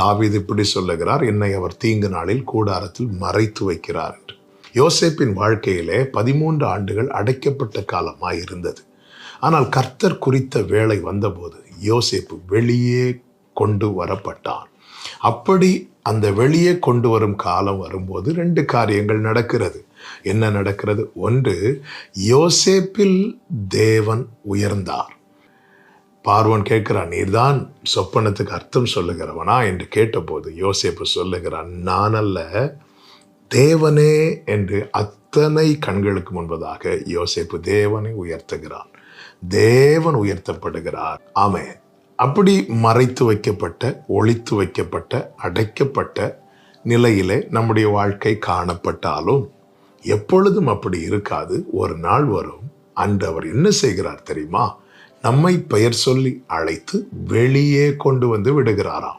தாவீது இப்படி சொல்லுகிறார் என்னை அவர் தீங்கு நாளில் கூடாரத்தில் மறைத்து வைக்கிறார் என்று. யோசேப்பின் வாழ்க்கையிலே பதிமூன்று ஆண்டுகள் அடைக்கப்பட்ட காலமாக இருந்தது ஆனால் கர்த்தர் குறித்த வேலை வந்தபோது யோசேப்பு வெளியே கொண்டு வரப்பட்டான். அப்படி அந்த வெளியே கொண்டு வரும் காலம் வரும்போது ரெண்டு காரியங்கள் நடக்கிறது. என்ன நடக்கிறது? ஒன்று யோசேப்பில் தேவன் உயர்ந்தார். பார்வன் கேட்கிறான் நீர்தான் சொப்பனத்துக்கு அர்த்தம் சொல்லுகிறவனா? என்று கேட்டபோது யோசேப்பு சொல்லுகிறான் நான் அல்ல தேவனே என்று அத்தனை கண்களுக்கு முன்பதாக யோசேப்பு தேவனை உயர்த்துகிறான். தேவன் உயர்த்தப்படுகிறார். ஆமே அப்படி மறைத்து வைக்கப்பட்ட ஒழித்து வைக்கப்பட்ட அடைக்கப்பட்ட நிலையிலே நம்முடைய வாழ்க்கை காணப்பட்டாலும் எப்பொழுதும் அப்படி இருக்காது. ஒரு நாள் வரும் அன்று அவர் என்ன செய்கிறார் தெரியுமா? நம்மை பெயர் சொல்லி அழைத்து வெளியே கொண்டு வந்து விடுகிறாராம்.